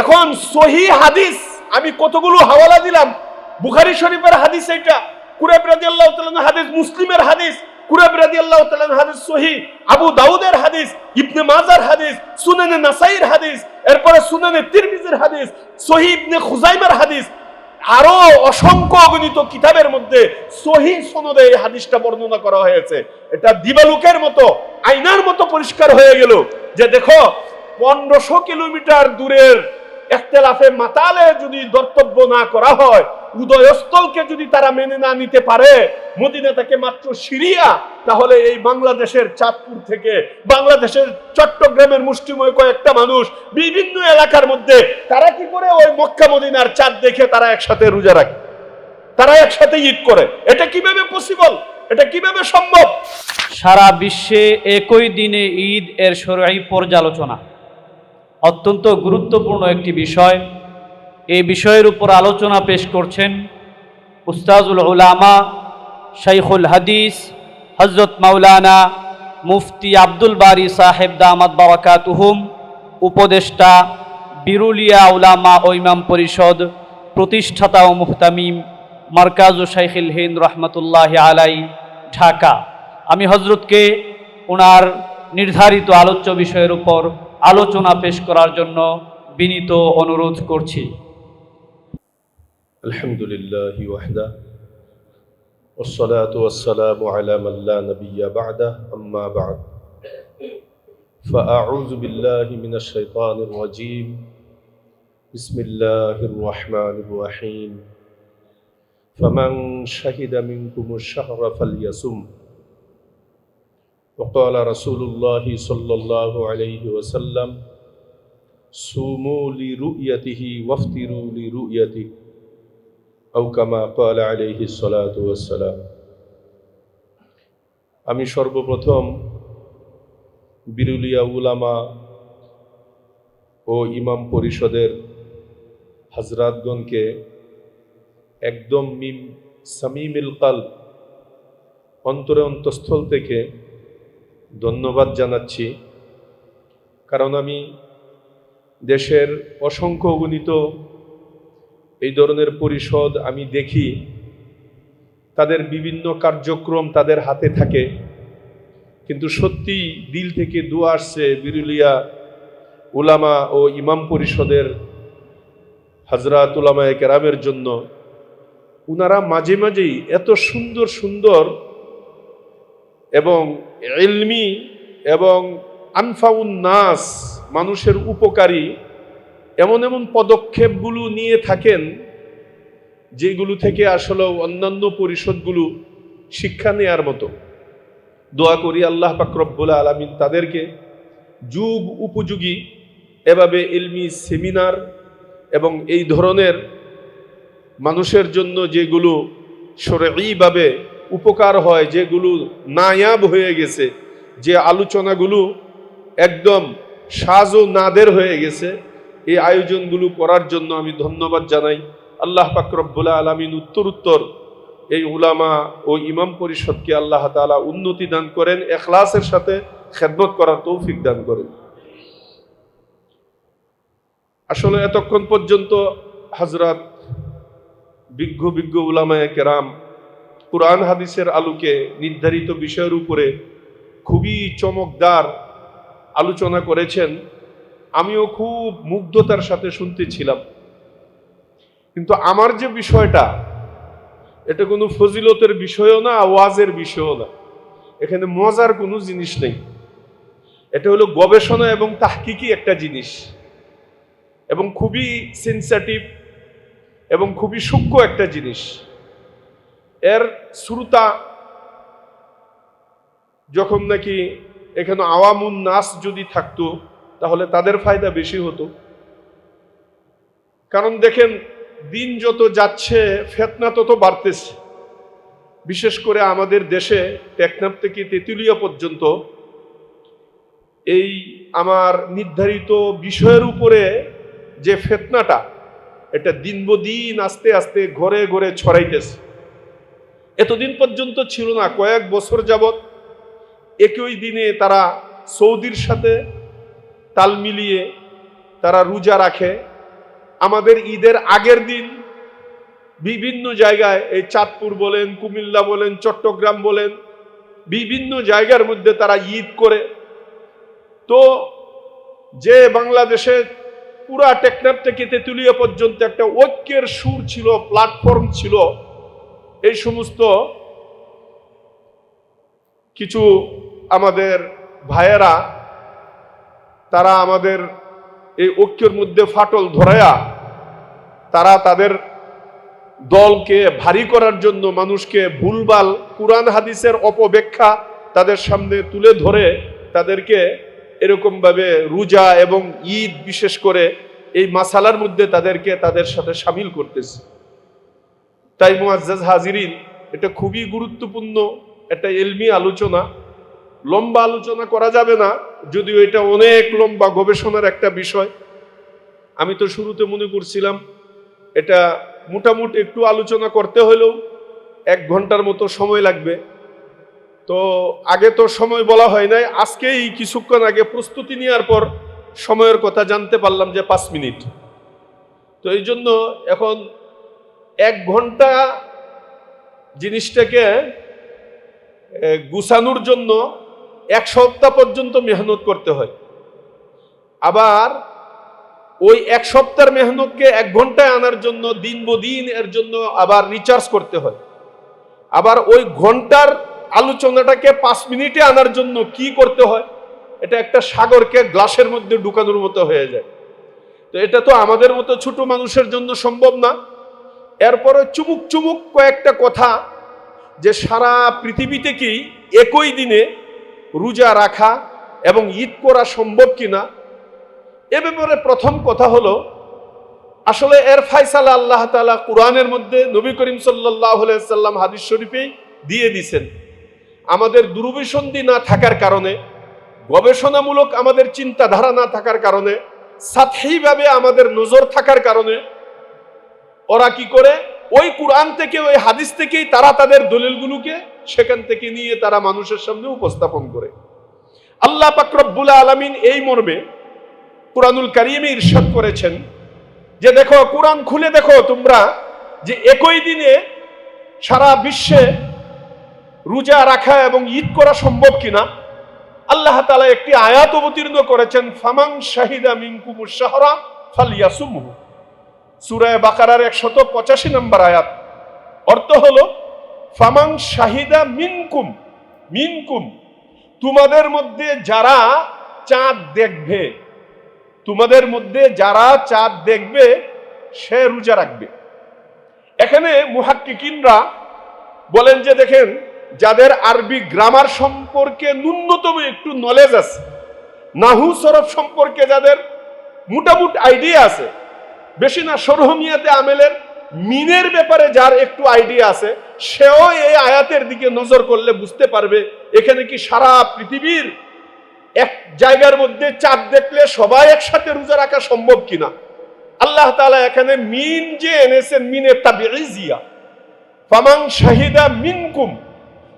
এখন সহি হাদিস, আমি কতগুলো হাওয়ালা দিলাম? বুখারি শরীফের হাদিস এটা কুরাব রাদিয়াল্লাহু তাআলা হাদিস, মুসলিমের হাদিস কুরাব রাদিয়াল্লাহু তাআলা হাদিস সহি, আবু দাউদের হাদিস, ইবনে মাজার হাদিস, সুনানে নাসাইর হাদিস, এরপরে সুনানে তিরমিজির হাদিস, সহি ইবনে খুজাইমার হাদিস, আরও অসংখ্য অগণিত কিতাবের মধ্যে সহি সনদে এই হাদিসটা বর্ণনা করা হয়েছে। এটা দিবালুকের মতো, আয়নার মতো পরিষ্কার হয়ে গেল যে দেখো, পনেরোশো কিলোমিটার দূরের একতেলাফে মাতালে যদি দর্তব্য না করা হয়, উদয়স্থলকে যদি তারা মেনে না নিতে পারে, মদিনা থেকে মাত্র সিরিয়া, তাহলে এই বাংলাদেশের চাঁদপুর থেকে বাংলাদেশের চট্টগ্রামের মুষ্টিময় কয়েকটা মানুষ বিভিন্ন এলাকার মধ্যে, তারা কি করে ওই মক্কা মদিনার চাঁদ দেখে তারা একসাথে রোজা রাখে? তারা একসাথে ঈদ করে। এটা কীভাবে পসিবল এটা কীভাবে সম্ভব? সারা বিশ্বে একই দিনে ঈদ এর সরাই পর্যালোচনা। অত্যন্ত গুরুত্বপূর্ণ একটি বিষয়। এই বিষয়ের উপর আলোচনা পেশ করছেন উস্তাজুল উলামা শাইখুল হাদিস হজরত মাওলানা মুফতি আব্দুল বারি সাহেব দামাদ বারাকাতুহুম, উপদেষ্টা বিরুলিয়া উলামা ও ইমাম পরিষদ, প্রতিষ্ঠাতা ও মুহতামিম মার্কাজু শাইখুল হিন্দ রহমতুল্লাহ আলাই ঢাকা। আমি হজরতকে ওনার নির্ধারিত আলোচ্য বিষয়ের উপর আলোচনা পেশ করার জন্য বিনীত অনুরোধ করছি الحمد لله وحده والصلاة والسلام على من لا نبي بعده أما بعد فأعوذ بالله من الشيطان الرجيم بسم الله الرحمن الرحيم فمن شهد منكم الشهر فليصم وقال رسول الله صلى الله عليه وسلم صوموا لرؤيته وافطروا لرؤيته أو كما قال عليه الصلاة والسلام আমি সর্বপ্রথম বিরুলিয়া উলামা ও ইমাম পরিষদের হাজরাতগণকে একদম মিম সামিমিল কাল অন্তরে অন্তঃস্থল থেকে ধন্যবাদ জানাচ্ছি। কারণ আমি দেশের অসংখ্য অগণিত এই ধরনের পরিষদ আমি দেখি, তাদের বিভিন্ন কার্যক্রম তাদের হাতে থাকে। কিন্তু সত্যি দিল থেকে দোয়া আসছে বিরুলিয়া উলামা ও ইমাম পরিষদের হাজরাত উলামায়ে কেরামের জন্য। উনারা মাঝে মাঝেই এত সুন্দর সুন্দর এবং এলমি এবং আনফাউন নাস, মানুষের উপকারী, এমন এমন পদক্ষেপগুলো নিয়ে থাকেন যেগুলো থেকে আসলে অন্যান্য পরিষদগুলো শিক্ষা নেয়ার মতো। দোয়া করি আল্লাহ পাকরব্বুল আলমিন তাদেরকে যুগ উপযোগী এভাবে ইলমি সেমিনার এবং এই ধরনের মানুষের জন্য যেগুলো সরেইভাবে উপকার হয়, যেগুলো নায়াব হয়ে গেছে, যে আলোচনাগুলো একদম সাজ নাদের হয়ে গেছে, এই আয়োজনগুলো করার জন্য আমি ধন্যবাদ জানাই। আল্লাহ পাকরব্বুল্লা আলমিন উত্তর উত্তর এই উলামা ও ইমাম পরিষদকে আল্লাহ তালা উন্নতি দান করেন, এখলাসের সাথে খেদমত করার তৌফিক দান করেন। আসলে এতক্ষণ পর্যন্ত হাজরাত বিজ্ঞ বিজ্ঞ উলামায় কেরাম কোরআন হাদিসের আলোকে নির্ধারিত বিষয়ের উপরে খুবই চমকদার আলোচনা করেছেন, আমিও খুব মুগ্ধতার সাথে শুনতেছিলাম। কিন্তু আমার যে বিষয়টা, এটা কোনো ফজিলতের বিষয়ও না, আওয়াজের বিষয়ও না। এখানে মজার কোনো জিনিস নেই। এটা হলো গবেষণা এবং তাহকিকি একটা জিনিস। এবং খুবই সেন্সিটিভ এবং খুবই সূক্ষ্ম একটা জিনিস। এর শ্রোতা যখন নাকি এখানে আওয়ামুন নাস যদি থাকতো, তাহলে তাদের ফায়দা বেশি হতো। কারণ দেখেন, দিন যত যাচ্ছে, ফেতনা তত বাড়তেছে। বিশেষ করে আমাদের দেশে টেকনাফ থেকে তেঁতুলিয়া পর্যন্ত এই আমার নির্ধারিত বিষয়ের উপরে যে ফেতনাটা, এটা দিন দিন আস্তে আস্তে ঘরে ঘরে ছড়াইতেছে। এতদিন পর্যন্ত ছিল না, কয়েক বছর যাবৎ একই দিনে তারা সৌদির সাথে তাল মিলিয়ে তারা রোজা রাখে। আমাদের ঈদের আগের দিন বিভিন্ন জায়গায়, এই চাঁদপুর বলেন, কুমিল্লা বলেন, চট্টগ্রাম বলেন, বিভিন্ন জায়গার মধ্যে তারা ঈদ করে। তো যে বাংলাদেশে পুরা টেকনাফ থেকে তেঁতুলিয়া পর্যন্ত একটা ঐক্যের সুর ছিল প্ল্যাটফর্ম ছিল এই সমস্ত কিছু আমাদের ভাইয়েরা, তারা আমাদের এই ঐক্যের মধ্যে ফাটল ধরায়া তারা তাদের দলকে ভারী করার জন্য মানুষকে ভুলবাল কুরআন হাদিসের অপব্যাখ্যা তাদের সামনে তুলে ধরে তাদেরকে এরকমভাবে রোজা এবং ঈদ বিশেষ করে এই মাসালার মধ্যে তাদেরকে তাদের সাথে সামিল করতেছে। তাই মুআজ্জাজ হাজিরিন এটা খুবই গুরুত্বপূর্ণ একটা এলমি আলোচনা। লম্বা আলোচনা করা যাবে না, যদিও এটা অনেক লম্বা গবেষণার একটা বিষয়। আমি তো শুরুতে মনে করছিলাম, এটা মোটামুটি একটু আলোচনা করতে হলেও এক ঘণ্টার মতো সময় লাগবে। তো আগে তো সময় বলা হয় নাই, আজকেই কিছুক্ষণ আগে প্রস্তুতি নেওয়ার পর সময়ের কথা জানতে পারলাম যে পাঁচ মিনিট। তো এই জন্য এখন ঘণ্টা জিনিসটাকে গুছানোর জন্য এক সপ্তাহ পর্যন্ত মেহনত করতে হয়। আবার ওই এক সপ্তাহের মেহনতকে এক ঘন্টায় আনার জন্য, দিন বদিন এর জন্য আবার রিচার্জ করতে হয়। আবার ওই ঘণ্টার আলোচনাটাকে পাঁচ মিনিটে আনার জন্য কি করতে হয়, এটা একটা সাগরকে গ্লাসের মধ্যে ঢুকানোর মতো হয়ে যায়। তো এটা তো আমাদের মতো ছোট মানুষের জন্য সম্ভব না। এরপরে চুমুক চুমুক কয়েকটা কথা যে সারা পৃথিবীতে কি একই দিনে রোজা রাখা এবং ঈদ করা সম্ভব কিনা? এ ব্যাপারে প্রথম কথা হলো, আসলে এর ফায়সালা আল্লাহ তালা কোরআনের মধ্যে নবী করিম সাল্লাহ সাল্লাম হাদিস শরীফেই দিয়ে দিছেন আমাদের দুরভিসন্ধি না থাকার কারণে, গবেষণামূলক আমাদের চিন্তাধারা না থাকার কারণে সাথেইভাবে আমাদের নজর থাকার কারণে ওরা কি করে? ওই কোরআন থেকে, ওই হাদিস থেকেই তারা তাদের দলিলগুলোকে সেখান থেকে নিয়ে তারা মানুষের সামনে উপস্থাপন করে। আল্লাহ পাকরব্বুল আলমিন এই মর্মে কোরআনুল কারিমে ইরশাদ করেছেন যে দেখো, কোরআন খুলে দেখো তোমরা যে একই দিনে সারা বিশ্বে রোজা রাখা এবং ঈদ করা সম্ভব কিনা? আল্লাহ তালা একটি আয়াত অবতীর্ণ করেছেন ফামাং শাহিদা মিনকুমুর শাহরা ফালিয়াসুমহু। সুরায় বাকারার একশত পঁচাশি নম্বর আয়াত। অর্থ হলো ফামাং শাহিদা মিনকুম মিনকুম, তোমাদের মধ্যে যারা চাঁদ দেখবে, তোমাদের মধ্যে যারা চাঁদ দেখবে, সে রোজা রাখবে। এখানে মুহাক্কিকিনরা বলেন যে, দেখেন, যাদের আরবি গ্রামার সম্পর্কে ন্যূনতম একটু নলেজ আছে, নাহু সরফ সম্পর্কে যাদের মোটামুটি আইডিয়া আছে বেশি না সরহমিয়াতে আমেলের মিনের ব্যাপারে যার একটু আইডিয়া আছে, সেও এই আয়াতের দিকে নজর করলে বুঝতে পারবে, এখানে কি সারা পৃথিবীর এক জায়গার মধ্যে চাঁদ দেখলে সবাই একসাথে রোজা রাখা সম্ভব কিনা? আল্লাহ তালা এখানে মিন যে এনেছেন মিনের তাবিজিয়া ফামাং শাহিদা মিনকুম,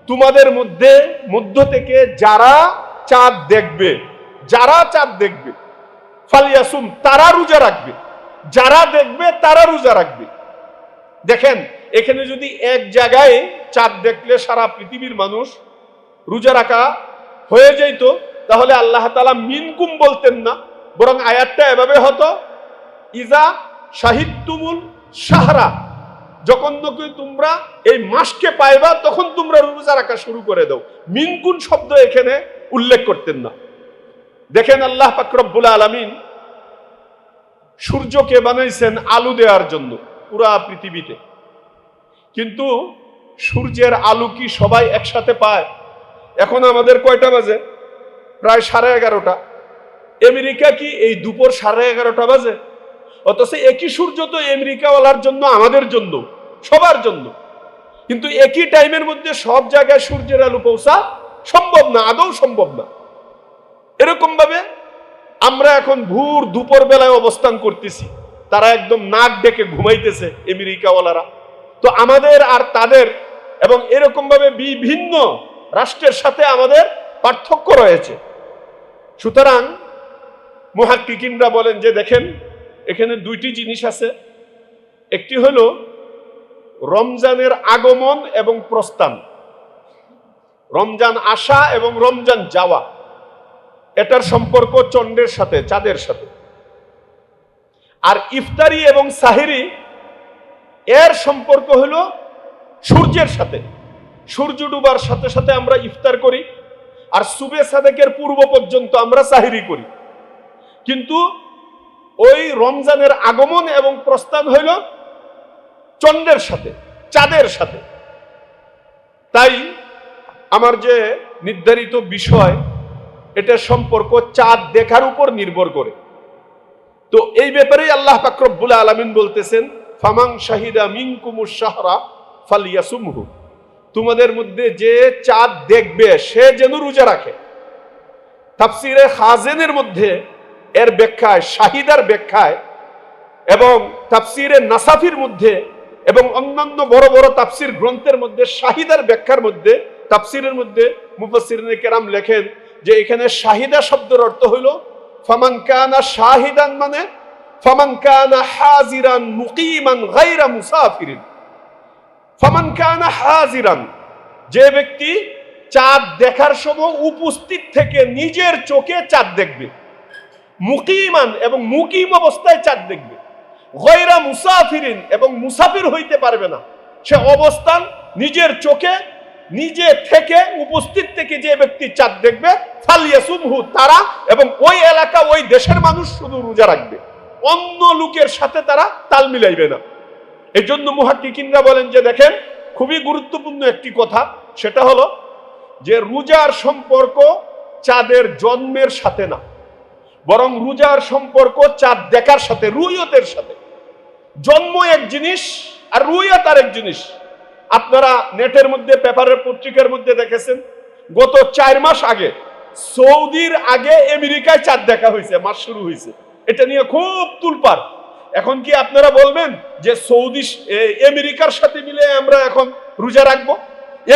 তোমাদের মধ্যে, মধ্য থেকে যারা চাঁদ দেখবে, যারা চাঁদ দেখবে, ফালিয়াসুম, তারা রোজা রাখবে। যারা দেখবে, তারা রোজা রাখবে। দেখেন, এখানে যদি এক জায়গায় চাঁদ দেখলে সারা পৃথিবীর মানুষ রোজা রাখা হয়ে যেত তাহলে আল্লাহ তালা মিনকুম বলতেন না, বরং আয়াতটা এভাবে হতো, ইজা সাহিত্যমুল সাহারা যখন নাকি তোমরা এই মাসকে পাইবা, তখন তোমরা রোজা রাখা শুরু করে দাও। মিনকুন শব্দ এখানে উল্লেখ করতেন না। দেখেন আল্লাহ পাকরব্বুল আলমিন সূর্যকে বানাইছেন আলু দেওয়ার জন্য পুরা পৃথিবীতে। কিন্তু সূর্যের আলু কি সবাই একসাথে পায়? এখন আমাদের কয়টা বাজে? প্রায় সাড়ে এগারোটা। আমেরিকা কি এই দুপুর সাড়ে এগারোটা বাজে? অথচ একই সূর্য তো আমেরিকাওয়ালার জন্য, আমাদের জন্য, সবার জন্য। কিন্তু একই টাইমের মধ্যে সব জায়গায় সূর্যের আলো পৌঁছা সম্ভব না, আদৌ সম্ভব না। এরকম ভাবে আমরা এখন ভোর দুপুর বেলায় অবস্থান করতেছি। তারা একদম নাক ডেকে ঘুমাইতেছে আমেরিকাওয়ালারা। তো আমাদের আর তাদের এবং এরকম ভাবে বিভিন্ন রাষ্ট্রের সাথে আমাদের পার্থক্য রয়েছে। সুতরাং মহাকিকিনরা বলেন যে, দেখেন, এখানে দুইটি জিনিস আছে। একটি হলো রমজানের আগমন এবং প্রস্থান। রমজান আসা এবং রমজান যাওয়া। এটার সম্পর্ক চন্দ্রের সাথে, চাঁদের সাথে। আর ইফতারি এবং সাহেরি, এর সম্পর্ক হলো সূর্যের সাথে। সূর্য ডুবার সাথে সাথে আমরা ইফতার করি, আর সুবে সাদেকের পূর্ব পর্যন্ত আমরা সাহিরি করি। কিন্তু ওই রমজানের আগমন এবং প্রস্থান হইল চন্দ্রের সাথে, চাঁদের সাথে। তাই আমার যে নির্ধারিত বিষয় এটার সম্পর্ক চাঁদ দেখার উপর নির্ভর করে। তো এই ব্যাপারেই আল্লাহ পাকরব্বুল আলমিন বলতেছেন ফামাং শাহিদা মিনকুমুর সাহরা ফালিয়াসুমহু। তোমাদের মধ্যে যে চাঁদ দেখবে, সে যেন রোজা রাখে। তাফসিরে খাজেনের মধ্যে এর ব্যাখ্যায়, শাহিদার ব্যাখ্যায় এবং তাফসিরে নাসাফির মধ্যে এবং অন্যান্য বড় বড় তাফসির গ্রন্থের মধ্যে, শাহিদার ব্যাখ্যার মধ্যে, তাফসিরের মধ্যে মুফাসসিরিনে কেরাম লেখেন যে এখানে শাহিদা শব্দের অর্থ হইল ফামান কানা শাহিদান মানে ফামান কানা হাজিরান মুকিমান গায়রা মুসাফিরিন। ফামান কানা হাজিরান, যে ব্যক্তি চাঁদ দেখার সময় উপস্থিত থেকে নিজের চোখে চাঁদ দেখবে। মুকিমান এবং মুকিম অবস্থায় চাঁদ দেখবে। গয়রা মুসাফিরিন এবং মুসাফির হইতে পারবে না। সে অবস্থান নিজের চোখে নিজে থেকে উপস্থিত থেকে যে ব্যক্তি চাঁদ দেখবে তারা এবং ওই এলাকা, ওই দেশের মানুষ শুধু রোজা রাখবে। অন্য লোকের সাথে তারা তাল মিলাইবে না। এই জন্য মুহাক্কিকিনরা বলেন যে, দেখেন, খুবই গুরুত্বপূর্ণ একটি কথা, সেটা হলো যে, রোজার সম্পর্ক চাঁদের জন্মের সাথে না। বরং রোজার সম্পর্ক চাঁদ দেখার সাথে, রুইয়তের সাথে। জন্ম এক জিনিস আর রুইয়ত আর এক জিনিস। আপনারা নেটের মধ্যে, পেপারের পত্রিকার মধ্যে দেখেছেন, গত চার মাস আগে সৌদির আগে আমেরিকায় চাঁদ দেখা হয়েছে, মাস শুরু হয়েছে। এটা নিয়ে খুব তুলপার। এখন কি আপনারা বলবেন যে সৌদি আমেরিকার সাথে মিলে আমরা এখন রোজা রাখব?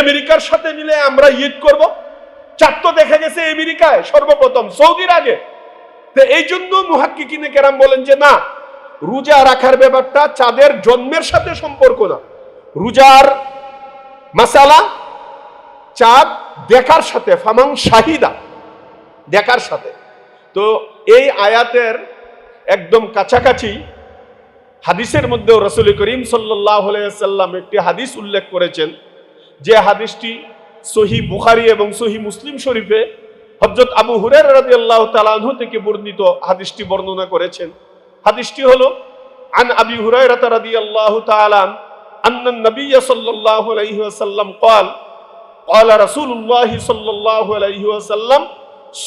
আমেরিকার সাথে মিলে আমরা ঈদ করব? চাঁদ তো দেখা গেছে আমেরিকায়, সর্বপ্রথম সৌদির আগে। তো এই জন্য মুহাক্কিকিনে কেরাম বলেন যে, না, রোজা রাখার ব্যাপারটা চাঁদের জন্মের সাথে সম্পর্ক না। রোজার মাসালা চাঁদ দেখার সাথে, ফামাং শাহিদা দেখার সাথে। তো এই আয়াতের একদম কাছাকাছি হাদিসের মধ্যেও রসুল করিম সাল্লাম একটি হাদিস উল্লেখ করেছেন, যে হাদিসটি সহি বুখারি এবং সহি মুসলিম শরীফে হজরত আবু হুরের রাজি আল্লাহ তালানহু থেকে বর্ণিত হাদিসটি বর্ণনা করেছেন। হাদিসটি হল, আন আবি হুরায়রা রাদি আল্লাহ তালান أن النبي صلى الله عليه وسلم قال قال رسول الله صلى الله عليه وسلم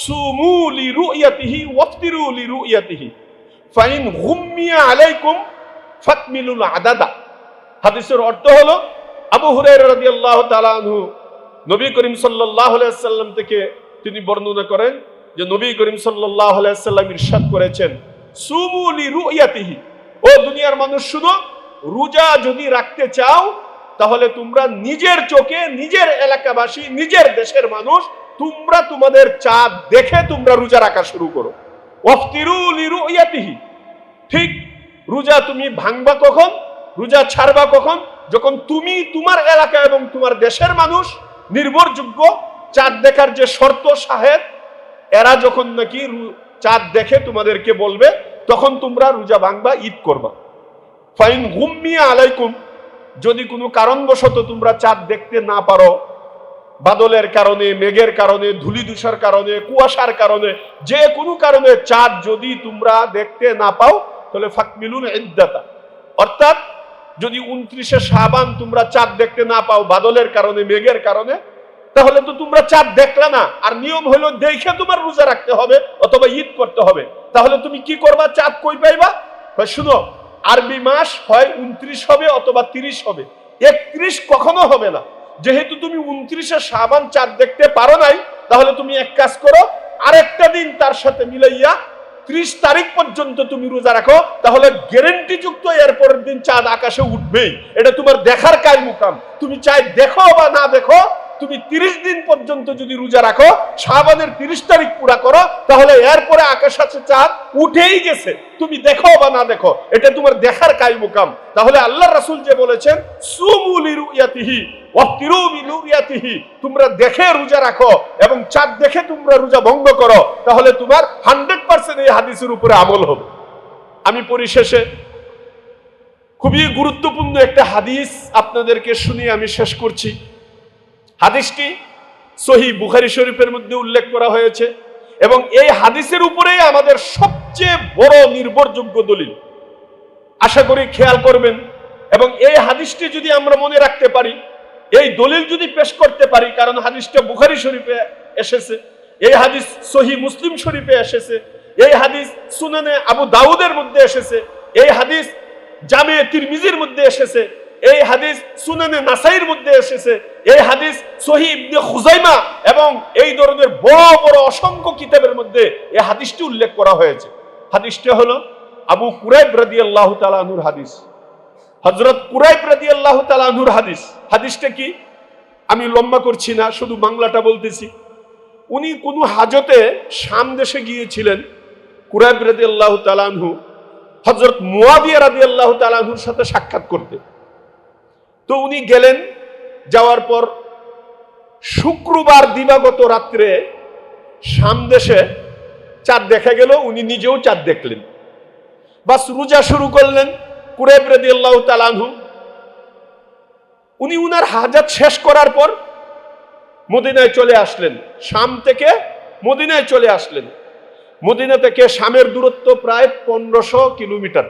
صوموا لرؤيته وافطروا لرؤيته فإن غمي عليكم فاكملوا العدد হাদিসের অর্থ হলো আবু হুরায়রা রাদিয়াল্লাহু তাআলা আনহু নবী করিম সাল্লাল্লাহু আলাইহি সাল্লাম থেকে তিনি বর্ণনা করেন যে নবী করিম সাল্লাল্লাহু আলাইহি সাল্লাম ইরশাদ করেছেন সুমু লি রুয়াতিহি ও দুনিয়ার মানুষ শুনো রোজা যদি রাখতে চাও, তাহলে তোমরা নিজের চোখে নিজের এলাকাবাসী, নিজের দেশের মানুষ, তোমরা তোমাদের চাঁদ দেখে তোমরা রোজা রাখা শুরু করো। ঠিক রোজা তুমি ভাঙবা কখন? রোজা ছাড়বা কখন? যখন তুমি তোমার এলাকা এবং তোমার দেশের মানুষ নির্ভরযোগ্য চাঁদ দেখার যে শর্ত সাহেব, এরা যখন নাকি চাঁদ দেখে তোমাদেরকে বলবে, তখন তোমরা রোজা ভাঙবা, ঈদ করবা। ফাইন গুম্মিয়া আলাইকুম। যদি কোনো কারণবশত তোমরা চাঁদ দেখতে না পারো, বাদলের কারণে, মেঘের কারণে ধুলি ধূসার কারণে, কুয়াশার কারণে, যে কোনো কারণে চাঁদ যদি তোমরা দেখতে না পাও, তাহলে ফাকমিলুন ইদ্দাতা। অর্থাৎ যদি উনত্রিশে সাবান তোমরা চাঁদ দেখতে না পাও, বাদলের কারণে, মেঘের কারণে, তাহলে তো তোমরা চাঁদ দেখলে না। আর নিয়ম হলো দেখে তোমার রোজা রাখতে হবে অথবা ঈদ করতে হবে। তাহলে তুমি কি করবা? চাঁদ কই পাইবা? শুনো আরবি মাস হয় উনত্রিশ হবে অথবা তিরিশ হবে। একত্রিশ কখনো হবে না। যেহেতু তুমি উনত্রিশে সাবান চাঁদ দেখতে পারো নাই, তাহলে তুমি এক কাজ করো, আরেকটা দিন তার সাথে মিলাইয়া ত্রিশ তারিখ পর্যন্ত তুমি রোজা রাখো, তাহলে গ্যারেন্টি যুক্ত এরপরের দিন চাঁদ আকাশে উঠবেই। এটা তোমার দেখার কাজ মুকাম। তুমি চাই দেখো বা না দেখো তুমি তিরিশ দিন পর্যন্ত যদি রোজা রাখো, শাহবানের তিরিশ তারিখ পুরা করো, তাহলে এরপরে আকাশ আছে চাঁদ, উঠেই গেছে। তুমি দেখো বা না দেখো, এটা তোমার দেখার কাই মুকাম। তাহলে আল্লাহ রাসূল যে বলেছেন সুমুলি রুয়াতিহি তোমরা দেখে রোজা রাখো এবং চাঁদ দেখে তোমরা রোজা ভঙ্গ করো, তাহলে তোমার হান্ড্রেড পার্সেন্ট এই হাদিসের উপরে আমল হবে। আমি পরিশেষে খুবই গুরুত্বপূর্ণ একটা হাদিস আপনাদেরকে শুনিয়ে আমি শেষ করছি। হাদিসটি সহি বুখারি শরীফের মধ্যে উল্লেখ করা হয়েছে এবং এই হাদিসের উপরেই আমাদের সবচেয়ে বড় নির্ভরযোগ্য দলিল। আশা করি খেয়াল করবেন এবং এই হাদিসটি যদি আমরা মনে রাখতে পারি, এই দলিল যদি পেশ করতে পারি, কারণ হাদিসটা বুখারি শরীফে এসেছে, এই হাদিস সহি মুসলিম শরীফে এসেছে, এই হাদিস সুনানে আবু দাউদের মধ্যে এসেছে, এই হাদিস জামে তিরমিজির মধ্যে এসেছে এই হাদিস সুনানে নাসাইর মধ্যে এসেছে। এই হাদিস সহি ইবনে খুজাইমা এবং এই ধরনের বড় বড় অসংখ্য কিতাবের মধ্যে এই হাদিসটি উল্লেখ করা হয়েছে। হাদিসটা হলো আবু কুরাইব রাদিয়াল্লাহু তাআলা আনহুর হাদিস। হযরত কুরাইব রাদিয়াল্লাহু তাআলা আনহুর হাদিস। হাদিসটা কি? আমি লম্বা করছি না, শুধু বাংলাটা বলতেছি। উনি কোনো হাজতে শাম দেশে গিয়েছিলেন, কুরাইব রাদিয়াল্লাহু তাআলা আনহু। হযরত মুয়াবিয়া রাদিয়াল্লাহু তাআলা আনহুর সাথে সাক্ষাৎ করতে। তো উনি গেলেন, যাওয়ার পর শুক্রবার দিবাগত রাত্রে সামদেশে চাঁদ দেখা গেল, উনি নিজেও চাঁদ দেখলেন। বাস রোজা শুরু করলেন কুরেব রেদি আল্লাহ তালানহু উনি উনার হাজাত শেষ করার পর মদিনায় চলে আসলেন। শাম থেকে মদিনায় চলে আসলেন। মদিনা থেকে শামের দূরত্ব প্রায় পনেরোশো কিলোমিটার।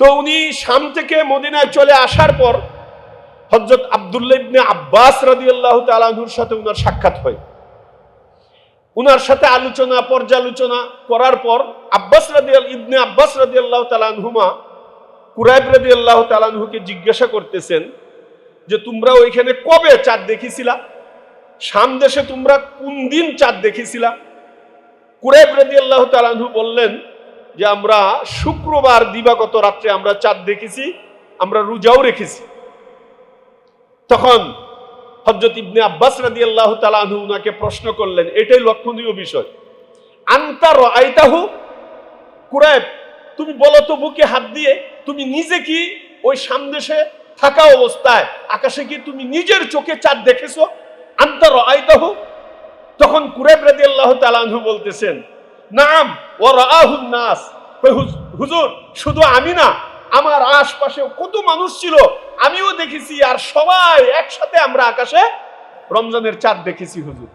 তো উনি শাম থেকে মদিনায় চলে আসার পর হজরত আবদুল্লাহ ইবনে আব্বাস রাদিয়াল্লাহু তাআলাহুর সাথে উনার সাক্ষাৎ হয়। উনার সাথে আলোচনা, পর্যালোচনা করার পর আব্বাস রাদিয়াল, ইবনে আব্বাস রাদিয়াল্লাহু তাআলাহুমা কুরাইব রাদিয়াল্লাহু তাআলাহুকে জিজ্ঞাসা করতেছেন যে, তোমরা ওইখানে কবে চাঁদ দেখেছিলা? শাম দেশে তোমরা কোন দিন চাঁদ দেখেছিলা? কুরাইব রাদিয়াল্লাহু তাআলাহু বললেন যে আমরা শুক্রবার দিবাগত রাত্রে আমরা চাঁদ দেখেছি, আমরা রোজাও রেখেছি। তখন হজরত ইবনে আব্বাস রাদি আল্লাহ তালাহু উনাকে প্রশ্ন করলেন, এটাই লক্ষণীয় বিষয়। আন্তার আইতাহু কুরাইব, তুমি বলো তো বুকে হাত দিয়ে, তুমি নিজে কি ওই সামদেশে থাকা অবস্থায় আকাশে কি তুমি নিজের চোখে চাঁদ দেখেছ? আন্তার আইতাহু তখন কুরাইব রাদি আল্লাহ তালাহু বলতেছেন নাম নাস। হুজুর, শুধু আমি না, আমার আশপাশে কত মানুষ ছিল, আমিও দেখেছি, আর সবাই একসাথে আমরা আকাশে রমজানের চাঁদ দেখেছি, হুজুর।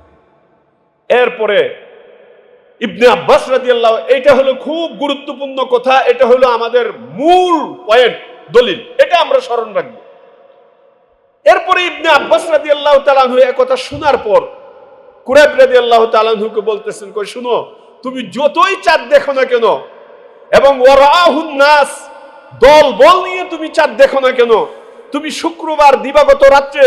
এরপরে ইবনে আব্বাস রাদিয়াল্লাহু, এইটা হলো খুব গুরুত্বপূর্ণ কথা, এটা হলো আমাদের মূল পয়েন্ট, দলিল, এটা আমরা স্মরণ রাখব। এরপরে ইবনে আব্বাস রাদিয়াল্লাহু তাআলা আনহু এই কথা শোনার পর কুরাইব রাদিয়াল্লাহু তাআলা আনহুকে বলতেছেন, কই, শুনো তুমি যতই চাঁদ দেখো না কেন, এবং নাস, দল বল নিয়ে তুমি চাঁদ দেখো না কেন, তুমি শুক্রবার দিবাগত রাত্রে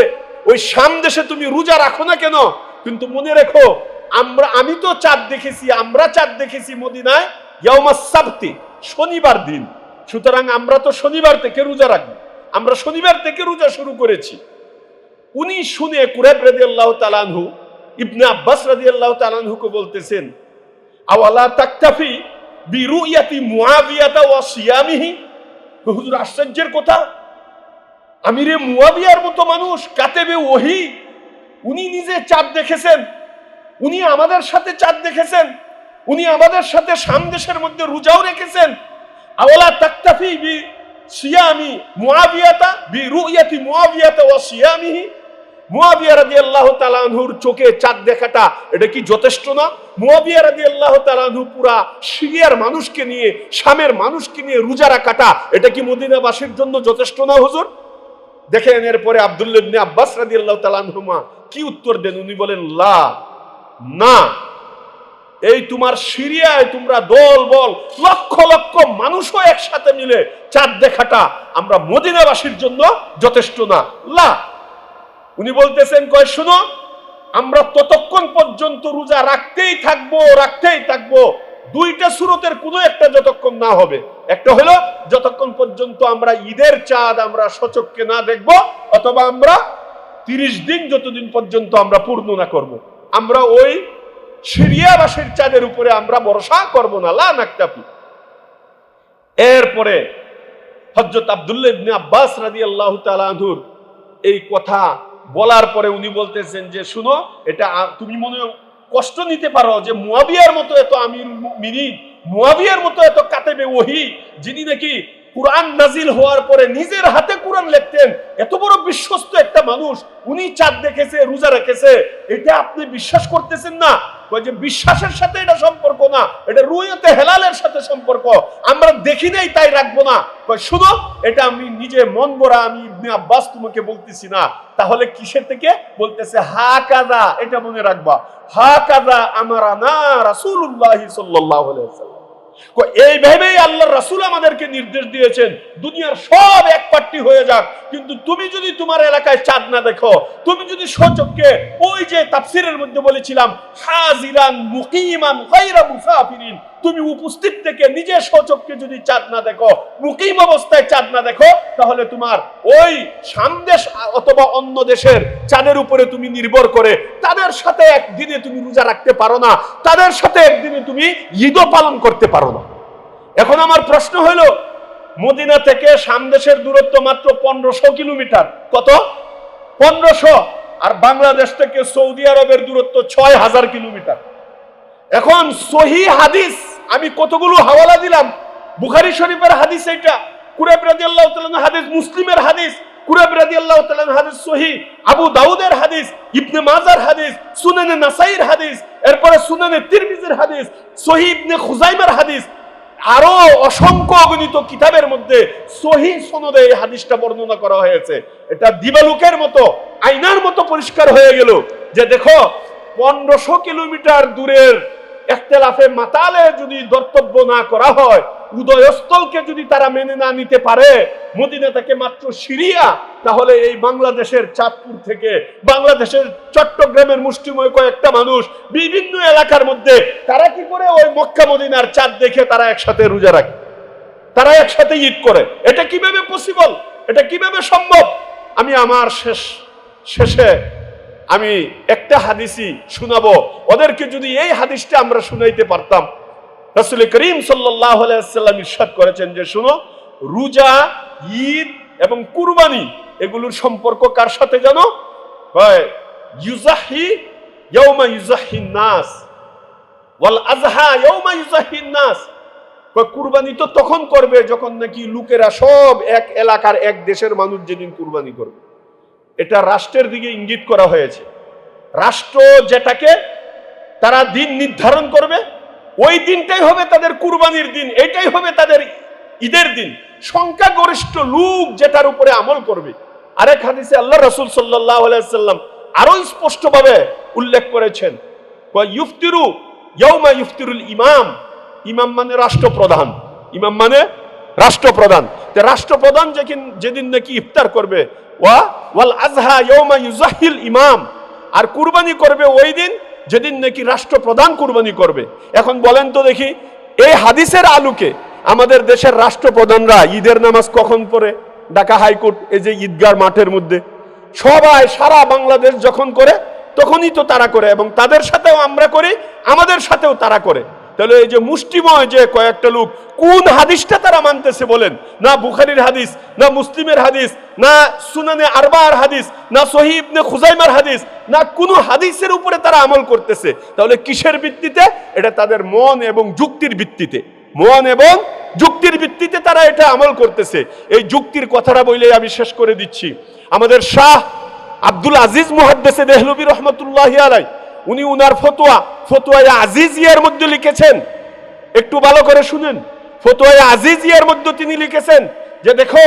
ওই শাম দেশে তুমি রোজা রাখো না কেন, কিন্তু মনে রেখো, আমরা, আমি তো চাঁদ দেখেছি, আমরা চাঁদ দেখেছি মদিনায় সাবতি, শনিবার দিন। সুতরাং আমরা তো শনিবার থেকে রোজা রাখব। আমরা শনিবার থেকে রোজা শুরু করেছি। উনি শুনে কুরাইব রাদিয়াল্লাহু তাআলা তালানহু ইবনে আব্বাস রাদিয়াল্লাহু তাআলা আনহুকে বলতেছেন আওয়ালা তাকতাফি বিরুয়াতি মুয়াবিয়াতা ওয়া সিয়ামিহি? হুজুর, আশ্চর্যের কথা। আমিরে মুয়াবিয়ার মতো মানুষ, কাতেবে ওহি, উনি নিজে চাঁদ দেখেছেন, উনি আমাদের সাথে চাঁদ দেখেছেন, উনি আমাদের সাথে সামদেশের মধ্যে রোজাও রেখেছেন। আওয়ালা তাকতাফি বি সিয়ামি মুয়াবিয়াতা বি রুয়াতি মুয়াবিয়াতা ওয়া সিয়ামিহি? মুয়াবিয়া আনহুর চোখে চাঁদ দেখাটা এটা কি যথেষ্ট না? মুয়াবিয়া রাদিয়াল্লাহু তাআলা আনহু পুরা সিরিয়ার মানুষকে নিয়ে শামের মানুষকে নিয়ে রোজা রাখাটা এটা কি মদিনাবাসীর জন্য যথেষ্ট না হুজুর? দেখেন এরপরে আব্দুল্লাহ ইবনে আব্বাস রাদিয়াল্লাহু তাআলা আনহুমা কি উত্তর দেন? উনি বলেন, লা, না। এই তোমার সিরিয়ায় তোমরা দল, বল, লক্ষ লক্ষ মানুষও একসাথে মিলে চাঁদ দেখাটা আমরা মদিনাবাসীর জন্য যথেষ্ট না। লা উনি বলতেছেন, কয়, শুনো, আমরা ততক্ষণ পর্যন্ত রোজা রাখতেই থাকব রাখতেই থাকব। দুইটা সুরতের কোনো একটা যতক্ষণ না হবে। একটা হলো, যতক্ষণ পর্যন্ত আমরা ঈদের চাঁদ আমরা সচককে না দেখব, অথবা আমরা তিরিশ দিন যতদিন পর্যন্ত আমরা পূর্ণ না করব। আমরা ওই সিরিয়াবাসীর চাঁদের উপরে আমরা ভরসা করব না, লা নাকতাফি। এরপরে হজরত আব্দুল্লাহ ইবনে আব্বাস রাদিয়াল্লাহু তাআলা আনহুর এই কথা বলার পরে উনি বলতেছেন যে, শুনো, এটা তুমি মনে কষ্ট নিতে পারো যে মুয়াবিয়ার মতো এত আমির মিনি মুয়াবিয়ার মতো এত কাতেবে ওহি, যিনি নাকি কোরআন নাজিল হওয়ার পরে নিজের হাতে কোরআন লিখতেন। এত বড় বিশ্বস্ত একটা মানুষ, উনি চাঁদ দেখেছে, রোজা রেখেছে। এটা আপনি বিশ্বাস করতেছেন না? যে বিশ্বাসের সাথে এটা সম্পর্ক না, এটা রুইতে হেলালের সাথে সম্পর্ক। আমরা দেখি নাই, তাই রাখব না। শুনো, এটা আমি নিজে মন গড়া আমি ইবনে আব্বাস তোমাকে বলতেছি না। তাহলে কিসের থেকে? বলতেছে হা কাদা এটা মনে রাখবা। হা কাদা আমারা না রাসূলুল্লাহ সাল্লাল্লাহু আলাইহি এই ভেবেই আল্লাহ রাসুল আমাদেরকে নির্দেশ দিয়েছেন, দুনিয়ার সব এক পার্টি হয়ে যাক। কিন্তু তুমি যদি তোমার এলাকায় চাঁদ না দেখো, তুমি যদি সচককে ওই যে তাফসিরের মধ্যে বলেছিলাম, হাজিরান মুকিমান গায়রা মুসাফিরিন। তুমি উপস্থিত থেকে নিজের সচককে যদি চাঁদ না দেখো, মুকিম অবস্থায় চাঁদ না দেখো, তাহলে তোমার ওই সামদেশ অথবা অন্য দেশের চাঁদের উপরে তুমি নির্ভর করে তাদের সাথে একদিনে তুমি রোজা রাখতে পারো না, তাদের সাথে একদিনে তুমি ঈদও পালন করতে পারো না। এখন আমার প্রশ্ন হলো মদিনা থেকে সামদেশের দূরত্ব মাত্র পনেরোশো কিলোমিটার, কত? পনেরোশো। আর বাংলাদেশ থেকে সৌদি আরবের দূরত্ব ছয় হাজার কিলোমিটার। এখন সহি হাদিস আমি কতগুলো হাওয়ালা দিলাম। বুখারি শরীফের হাদিস এটা কুরেব রাদিয়াল্লাহু তাআলা হাদিস, মুসলিমের হাদিস কুরেব রাদিয়াল্লাহু তাআলা হাদিস সহি আবু দাউদের হাদিস, ইবনে মাজার হাদিস, সুনানে নাসাইর হাদিস, এরপরে সুনানে তিরমিজির হাদিস সহি ইবনে খুজাইমার হাদিস, আরও অসংখ্য অগণিত কিতাবের মধ্যে সহি সনদে এই হাদিসটা বর্ণনা করা হয়েছে। এটা দিবালুকের মতো, আয়নার মতো পরিষ্কার হয়ে গেল। যে দেখো, পনেরোশো কিলোমিটার দূরের একতেলাফে মাতালে যদি দর্তব্য না করা হয়, উদয়স্থলকে যদি তারা মেনে না নিতে পারে, মদিনা থেকে মাত্র সিরিয়া, তাহলে এই বাংলাদেশের চাঁদপুর থেকে বাংলাদেশের চট্টগ্রামের মুষ্টিময় কয়েকটা মানুষ বিভিন্ন এলাকার মধ্যে, তারা কি করে ওই মক্কা মদিনার চাঁদ দেখে তারা একসাথে রোজা রাখে? তারা একসাথে ঈদ করে। এটা কীভাবে পসিবল এটা কীভাবে সম্ভব? আমি আমার শেষ, শেষে আমি একটা হাদিসই শোনাবো। ওদেরকে যদি এই হাদিসটা আমরা শুনাইতে পারতাম, রাসূল করিম সাল্লাম ইরশাদ করেছেন যে, শুনো, রোজা, ঈদ এবং কুরবানি, এগুলোর সম্পর্ক কার সাথে জানো? ইউজাহি ইউজাহিন নাস আজহা কুরবানি তো তখন করবে যখন নাকি লোকেরা সব এক এলাকার এক দেশের মানুষ যেদিন কুরবানি করবে। এটা রাষ্ট্রের দিকে ইঙ্গিত করা হয়েছে। রাষ্ট্র যেটাকে তারা দিন নির্ধারণ করবে, ওই দিনটাই হবে তাদের কুরবানির দিন, এটাই হবে তাদের ঈদের দিন। সংখ্যাগরিষ্ঠ লোক যেটার উপরে আমল করবে। আরেক হাদিসে আল্লাহ রসুল সাল্লাহ আলাইসাল্লাম আরও স্পষ্টভাবে উল্লেখ করেছেন ইউফতিরু ইয়ৌমা ইউফতিরুল ইমাম। ইমাম মানে রাষ্ট্রপ্রধান। ইমাম মানে রাষ্ট্রপ্রধান। রাষ্ট্রপ্রধান যেদিন নাকি ইফতার করবে ওয়া ওয়াল আজহা ইয়ৌমা ইউজাহিল ইমাম। আর কুরবানি করবে ওই দিন যেদিন নাকি রাষ্ট্রপ্রধান কুরবানি করবে। এখন বলেন তো দেখি, এই হাদিসের আলোকে আমাদের দেশের রাষ্ট্রপ্রধানরা ঈদের নামাজ কখন পড়ে? ঢাকা হাইকোর্ট, এই যে ঈদগার মাঠের মধ্যে। সবাই সারা বাংলাদেশ যখন করে, তখনই তো তারা করে এবং তাদের সাথেও আমরা করি, আমাদের সাথেও তারা করে। তাহলে এই যে মুষ্টিময় যে কয়েকটা লোক, কোন হাদিসটা তারা মানতেছে বলেন? না বুখারির হাদিস, না মুসলিমের হাদিস, না সুনানে আরবার হাদিস, না সহি ইবনে খুজাইমার হাদিস, না কোনো হাদিসের উপরে তারা আমল করতেছে। তাহলে কিসের ভিত্তিতে? এটা তাদের মন এবং যুক্তির ভিত্তিতে। মন এবং যুক্তির ভিত্তিতে তারা এটা আমল করতেছে। এই যুক্তির কথাটা বলে আমি শেষ করে দিচ্ছি। আমাদের শাহ আব্দুল আজিজ মুহাদ্দেসে দেহলবী রহমতুল্লাহ আলাই উনি উনার ফতোয়া ফতোয়া আজিজিয়ার মধ্যে লিখেছেন। একটু ভালো করে শুনেন। ফতোয়া আজিজিয়ার মধ্যে তিনি লিখেছেন যে দেখো,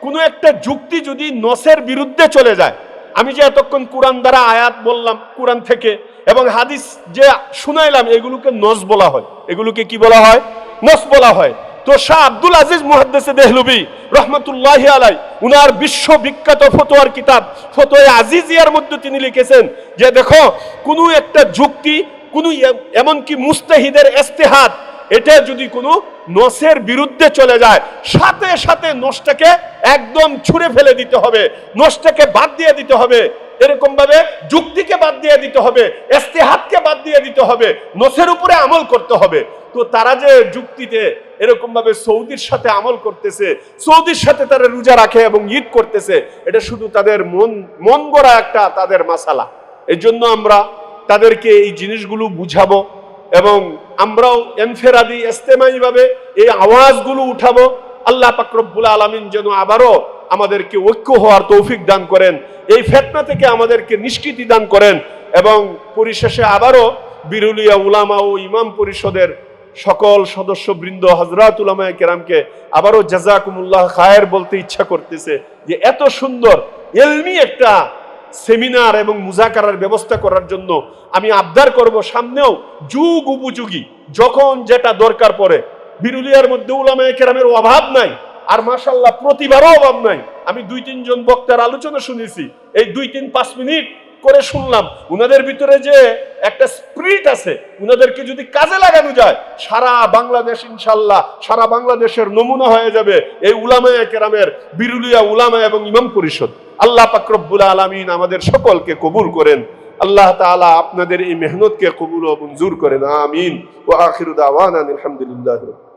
কোনো একটা যুক্তি যদি নসের বিরুদ্ধে চলে যায়, আমি যে এতক্ষণ কোরআন দ্বারা আয়াত বললাম, কোরআন থেকে, এবং হাদিস যে শুনাইলাম, এগুলোকে নস বলা হয়। এগুলোকে কি বলা হয়? নস বলা হয়। তো শাহ আব্দুল আজিজ মুহাদ্দেসে দেহলুবি রহমতুল্লাহ আলাই, উনার বিশ্ববিখ্যাত ফতোয়ার কিতাব, ফতোয়া আজিজিয়ার মধ্যে তিনি লিখেছেন যে দেখো, কোনো একটা যুক্তি, কোনো এমনকি মুস্তাহিদের ইস্তেহাদ, এটা যদি কোনো নসের বিরুদ্ধে চলে যায়, সাথে সাথে নসটাকে একদম ছুঁড়ে ফেলে দিতে হবে, নসটাকে বাদ দিয়ে দিতে হবে। এরকম ভাবে যুক্তিকে বাদ দিয়ে দিতে হবে এস্তেহাতকে বাদ দিয়ে দিতে হবে, নসের উপরে আমল করতে হবে। তো তারা যে যুক্তিতে এরকম ভাবে সৌদির সাথে আমল করতেছে, সৌদির সাথে তারা রোজা রাখে এবং ঈদ করতেছে, এটা শুধু তাদের মন মন গড়া একটা তাদের মাসালা। এই জন্য আমরা তাদেরকে এই জিনিসগুলো বুঝাবো এবং আমরাও এনফেরাদি এস্তেমাই ভাবে এই আওয়াজগুলো উঠাবো। আল্লাহ পাকরব্বুল আলমিন যেন আবারও আমাদেরকে ঐক্য হওয়ার তৌফিক দান করেন। এই ফেতনা থেকে আমাদেরকে নিষ্কৃতি দান করেন এবং পরিশেষে আবারও বিরুলিয়া উলামা ও ইমাম পরিষদের সকল সদস্যবৃন্দ হজরত উলামায় কেরামকে আবারও জাজাকুমুল্লাহ খায়ের বলতে ইচ্ছা করতেছে যে এত সুন্দর, এলমি একটা সেমিনার এবং মুজাকারার ব্যবস্থা করার জন্য আমি আবদার করব সামনেও যুগ উপযোগী, যখন যেটা দরকার পড়ে। বিরুলিয়ার মধ্যে উলামায় কেরামের অভাব নাই। আর মাশাল্লাহ প্রতিবারও অভাব নাই। আমি দুই তিনজন বক্তার আলোচনা শুনেছি। এই দুই, তিন, পাঁচ মিনিট করে শুনলাম। উনাদের ভিতরে যে একটা স্পিরিট আছে, উনাদেরকে যদি কাজে লাগানো যায়, সারা বাংলাদেশ ইনশাল্লাহ সারা বাংলাদেশের নমুনা হয়ে যাবে এই উলামায়ে কেরামের বিরুলিয়া উলামা এবং ইমাম পরিষদ। আল্লাহ পাকরব্বুল আলমিন আমাদের সকলকে কবুল করেন। আল্লাহ তাআলা আপনাদের এই মেহনতকে কবুল ও মঞ্জুর করেন। আমিন। ও আখিরুদ আওয়ান আলহামদুলিল্লাহ